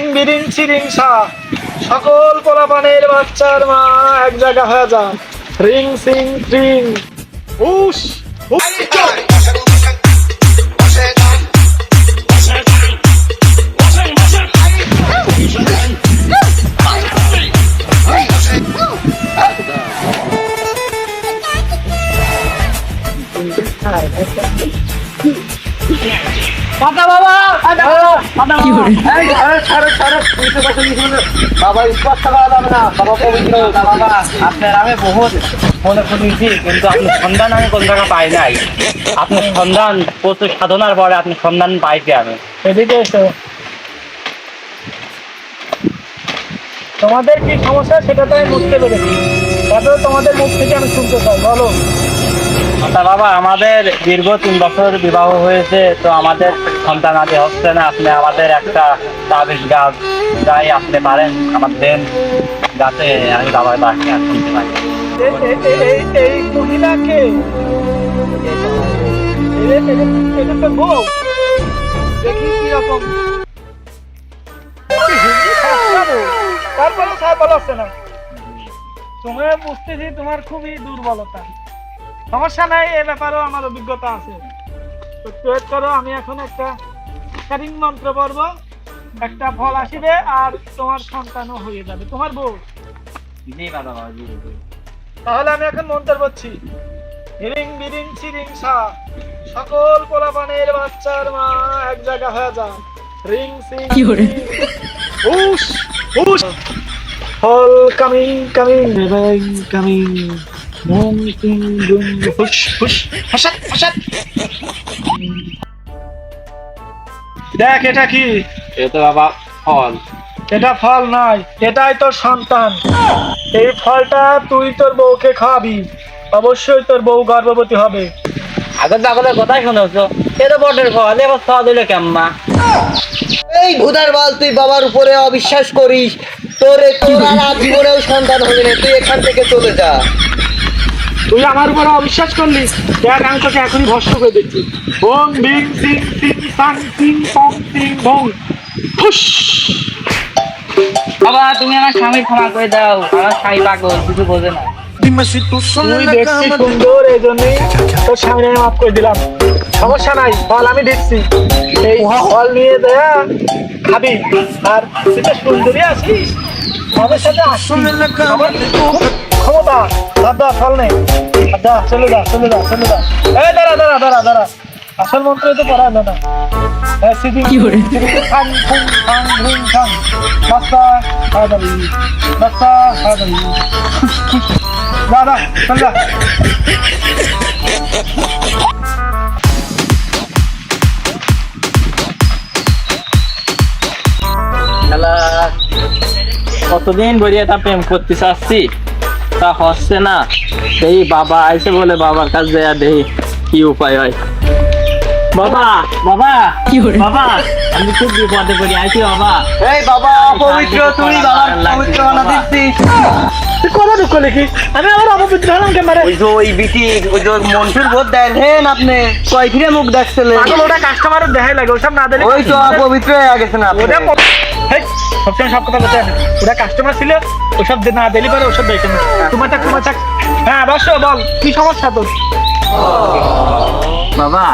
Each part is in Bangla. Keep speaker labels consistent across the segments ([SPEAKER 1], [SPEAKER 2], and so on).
[SPEAKER 1] রিং বিরিং চিরিং সা সকল পোলাপানের বাচ্চার মা এক জায়গা হয়ে যা রিং সিং ট্রিং উস উস।
[SPEAKER 2] বাবা স্পষ্ট করা যাবে না। বাবা পবিত্র বাবা।
[SPEAKER 3] আপনার আমি বহুত মনে কিন্তু আপনি সন্ধান আমি কোন জায়গা পাই নাই। আপনার সন্ধান প্রচুর সাধনার পরে আপনি সন্ধান পাইছি আমি।
[SPEAKER 1] এদিকে এসো। তোমাদের কি সমস্যা? সেটা তো আমি বুঝতে পেরেছি। তারপরে তোমাদের মুখ থেকে আমি শুনতে চাই। বলো।
[SPEAKER 3] তা বাবা, আমাদের দীর্ঘ তিন বছর বিবাহ হয়েছে, তো আমাদের সন্তান আদি হচ্ছে না। আপনি আমাদের একটা তাবিজ গাছ যাই আপনি পারেন আমার দেন, যাতে আমি বাবার বাসে আর শুনতে পারি।
[SPEAKER 1] এই মহিলাকে বুঝতেছি তোমার খুবই দুর্বলতা। সমস্যা নাই এ ব্যাপারেও আমার অভিজ্ঞতা আছে। তো ট্রেড করো আমি এখন একটা কারিং মন্ত্র পড়ব। একটা ফল আসিবে আর তোমার সন্তানও হয়ে যাবে। তোমার বউ? তাহলে আমি এখন মন্ত্র বলছি হিরিং বিরিং চিরিং সা। সকল পোলাপানের বাচ্চার মা এক জায়গা হয়ে যা রিং সিং। উস উস ফল কামিং কামিং রিং কামিং। হাসাত হাসাত দেখ এটা কি?
[SPEAKER 3] এ তো বাবা ফল।
[SPEAKER 1] এটা ফল নয় এটাই তোর সন্তান। এই ফলটা তুই তোর বউকে খাওয়াবি। অবশ্যই তোর বউ গর্ভবতী হবে।
[SPEAKER 3] আগে পাগলের কথাই শুনেছো। এ তো বটের ফল এবার খাওয়া দিলে
[SPEAKER 2] এই ভুদার বাল তুই বাবার উপরে অবিশ্বাস করিস। তোর তোর আর আজ জীবনেও সন্তান হবে না। তুই এখান থেকে চলে যা।
[SPEAKER 1] তুই আমার উপর অবিশ্বাস করলি? দেখ আমি তোকে এখনই ভস্ম করে দিচ্ছি। বং বিং সিং সিং সাং সিং পং সিং বং ফুস!
[SPEAKER 3] বাবা তুমি আমার স্বামী ক্ষমা করে দাও। আমার স্বামী পাগল কিছু বোঝে না।
[SPEAKER 1] তুই দেখছি সুন্দর এই জন্যই তোর সামনে আমি মাফ করে দিলাম। সমস্যা নাই ফল আমি দিচ্ছি এই ফল নিয়ে দেয়া খাবি আর তুই তো সুন্দরী আছিস। আমাদের সাথে আসছিস ক্ষমতা দাদা ফল নেই। দাদা চলে যা চলে যা চলে যা। এই দাঁড়া দাঁড়া দাঁড়া দাঁড়া। আসল মন্ত্র তো পড়া হলো না। এই সিদি সিদি খান খুন খান ঘুম খান। বাস্তা হাদারি খুশ খুশ যা যা চল যা।
[SPEAKER 3] কতদিন বলিয়ে তা প্রেম করতে চাচ্ছি? তা হচ্ছে না। এই বাবা আইসে বলে বাবার কাছে দেয়া দেই কি উপায় হয়। বাবা বাবা বাবা আমি খুব বিপদে পড়ি আইছি বাবা।
[SPEAKER 2] এই বাবা পবিত্র তুই বাবার পবিত্র দিচ্ছিস
[SPEAKER 1] কথা দুঃখ লিখি আমি আমার অপবিত্র হলাম ক্যামেরা
[SPEAKER 2] ওই যে ওই বিটি ওই যে মন্টুর বোধ দেখেন আপনি। কয় ফিরে মুখ দেখছিলেন?
[SPEAKER 1] পাগল ওটা কাস্টমারের দেখাই লাগে ওসব না দিলে
[SPEAKER 2] ওই তো অপবিত্র হয়ে গেছেন আপনি।
[SPEAKER 1] ওটা সবসময় সব কথা বলতে ওটা কাস্টমার ছিল ওসব না দিলি পারে ওসব দেখে না তোমারটা তোমার চাক। হ্যাঁ অবশ্য বল কি সমস্যা তোর?
[SPEAKER 3] বাবা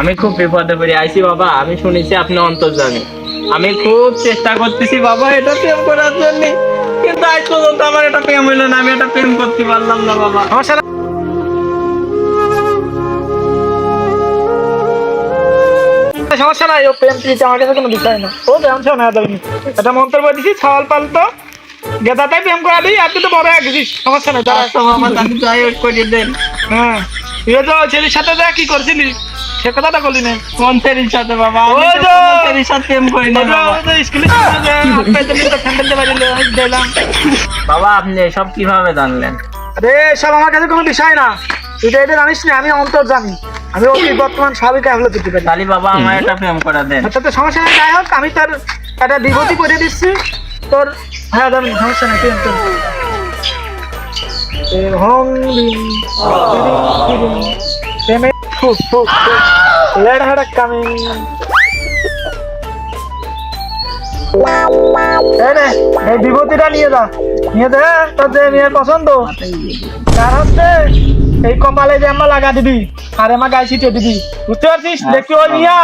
[SPEAKER 3] আমি খুব বিপদে পড়ি। আইছি বাবা আমি শুনেছি আপনি অন্তর্জামী আমি খুব চেষ্টা করতেছি বাবা এটা প্রেম করার জন্য। কিন্তু আজ পর্যন্ত আমার এটা প্রেম হইল না আমি এটা প্রেম করতে পারলাম না বাবা।
[SPEAKER 1] সমস্যা না সমস্যা নাই ও প্রেম প্রীতি আমার কাছে কোনো বিষয় না ও প্রেম এটা দিছি ছাওয়াল গেদাটাই করা দিই তুই তো বড় সমস্যা নাই
[SPEAKER 3] আমার দেন।
[SPEAKER 1] হ্যাঁ। তুই তো ছেলের সাথে যা কি করছিলি সে কথাটা বলি না
[SPEAKER 3] তেরির সাথে বাবা আমি
[SPEAKER 1] যে-
[SPEAKER 3] সাথে প্রেম করি না বাবা
[SPEAKER 1] স্কুলে দিলাম
[SPEAKER 3] বাবা আপনি এসব কীভাবে জানলেন?
[SPEAKER 1] আরে সব আমার কাছে কোনো বিষয় না। তুই তো এটা জানিস না আমি অন্তর জানি। আমি ওকে বর্তমান স্বাভাবিক হলে দিতে পারি।
[SPEAKER 3] তালি বাবা আমার এটা প্রেম করা দেন।
[SPEAKER 1] আচ্ছা তো সমস্যা নেই যাই হোক আমি তার একটা বিভূতি করে দিচ্ছি। তোর হ্যাঁ জানি সমস্যা নেই তুই অন্তর। এ হং ফু লেড হাড়া কামিং এই বিভূতিটা নিয়ে যা। নিয়ে দে তোর যে মেয়ের পছন্দ। তার হচ্ছে এই কপালে যে আমার লাগা দিবি আর আমার গায়ে ছিটিয়ে দিবি। বুঝতে পারছিস? দেখি ওই মিয়া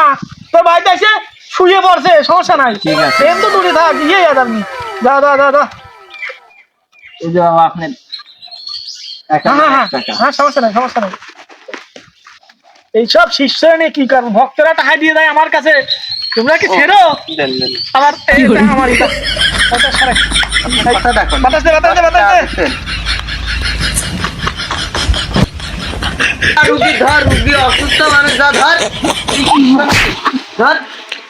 [SPEAKER 1] তোর বাড়িতে এসে শুয়ে পড়ছে সমস্যা নাই।
[SPEAKER 3] ঠিক আছে।
[SPEAKER 1] এম তো দূরে থাক ইয়ে যাবি যা যা যা যা।
[SPEAKER 3] এই যে বাবা আপনি
[SPEAKER 1] হ্যাঁ হ্যাঁ হ্যাঁ সমস্যা নাই সমস্যা নাই। এইসব শিষ্য নিয়ে কি কারণ ভক্তরা টাকা দিয়ে দেয় আমার কাছে। তোমরা কি ছেড়ো? আমার বাতাস ছাড়ে।
[SPEAKER 3] কথা
[SPEAKER 1] দে বাতাস দে বাতাস। দে
[SPEAKER 2] রুগী ধর রুগী অসুস্থ মানুষ ধর। ধর।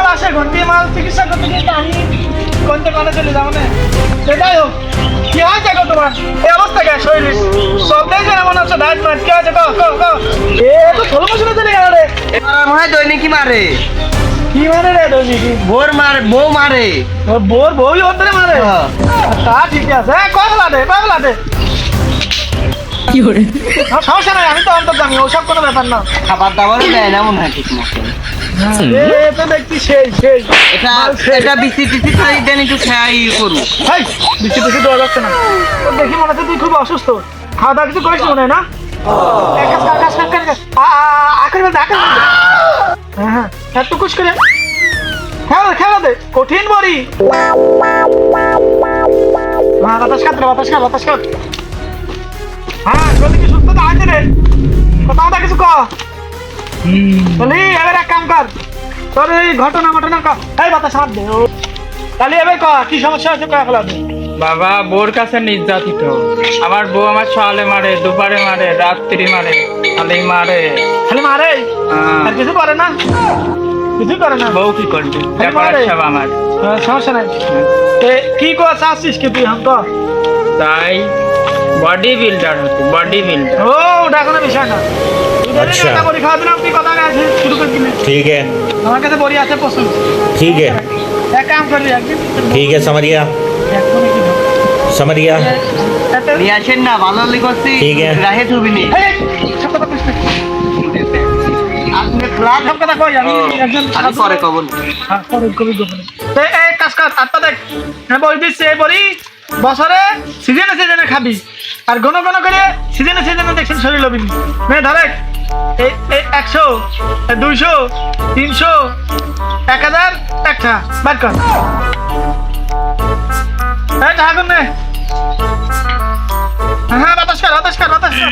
[SPEAKER 1] মাল আসে ঘন্টি মাল চিকিৎসা করতে কিন্তু আমি কোনটা মানে চলে যাব না? সেটাই হোক কি হয়েছে গো তোমার? এই অবস্থা কে শরীরে? সব দেখে মনে হচ্ছে ডায়েট মার কি হয়েছে কো কো কো এ তো ষোলো বছরে চলে গেল রে।
[SPEAKER 2] আমার মনে হয় দৈনিকই মারে।
[SPEAKER 1] কি মানে রে দৈনিকি
[SPEAKER 2] বোর মার বউ মারে।
[SPEAKER 1] বউই ওর মারে।
[SPEAKER 2] হ্যাঁ।
[SPEAKER 1] তা ঠিক আছে। হ্যাঁ ফেলা দে কয় ফেলা দে। হ্যাঁ, সমস্যা নাই আমি তো অন্তর্জামি ওসব কোনো ব্যাপার না।
[SPEAKER 2] খাবার দাবারও দেয় না মনে হয় ঠিক মতো।
[SPEAKER 1] এ তো দেখছি সেই সেই।
[SPEAKER 2] এটা এটা বিসি টিসি খাই দেন একটু খাই করু
[SPEAKER 1] হাই বেশি বেশি দেওয়া যাচ্ছে না। দেখি মনে হচ্ছে তুই খুব অসুস্থ। খাওয়া দাওয়া কিছু করিস মনে হয় না? কঠিন বড়ি। হ্যাঁ বাতাস খাত রে বাতাস খা বাতাস খাত হ্যাঁ কি সুস্থ তো আছে রে। কিছু কর বলি এবার এক কাম কর। তোর এই ঘটনা ঘটনা কর। এই বাতাস হাত দে। তাহলে এবার কর কি সমস্যা হচ্ছে কয়া ফেলা
[SPEAKER 4] বাবা বোর কাছে নির্যাতিত। আমার বউ আমার সকালে মারে দুপুরে মারে রাত্রি মারে খালি মারে।
[SPEAKER 1] খালি মারে? আর কিছু করে না? কিছু করে না?
[SPEAKER 4] বউ কি করবে? সব আমার।
[SPEAKER 1] সমস্যা নাই। এ, কি কর চাচ্ছিস কি তুই হাম
[SPEAKER 4] তাই বডি বিল্ডার হতো বডি বিল্ডার।
[SPEAKER 1] ও ওটা কোনো বিষয় না। তুই ধরে নে,
[SPEAKER 5] আচ্ছা।
[SPEAKER 1] একটা বড়ি খাওয়া দিলাম তুই কথা আছে শুরু করে দিলে
[SPEAKER 5] ठीक है
[SPEAKER 1] আমার কাছে বড়ি আছে প্রচুর
[SPEAKER 5] ठीक है
[SPEAKER 1] এক কাম করবি একদিন
[SPEAKER 5] ठीक है समझ गया
[SPEAKER 1] এক্ষুনি কি হবে?
[SPEAKER 5] समझ गया
[SPEAKER 1] একটা-
[SPEAKER 2] নিয়ে আসেন না ভালো হলে করছি
[SPEAKER 5] ঠিক আছে।
[SPEAKER 2] রাহে থুবি নি
[SPEAKER 1] এই, সব কথা কইস না।
[SPEAKER 2] আপনি ফ্লাট
[SPEAKER 1] সব কথা কই আমি একজন
[SPEAKER 2] আমি পরে কবন
[SPEAKER 1] হ্যাঁ, পরে কবি গোপনে। তো এই কাজ কাজ আটটা দেখ হ্যাঁ বই দিচ্ছি এই বড়ি বছরে সিজনে সিজনে খাবি আর ঘন ঘন করে সিজনে সিজনে দেখছেন শরীর লবিনি নে ধরে এই এই একশো দুইশো, তিনশো, এক হাজার একটা বার কর। হ্যাঁ ঠাকুর নে। হ্যাঁ বাতাস কর বাতাস কর বাতাস কর।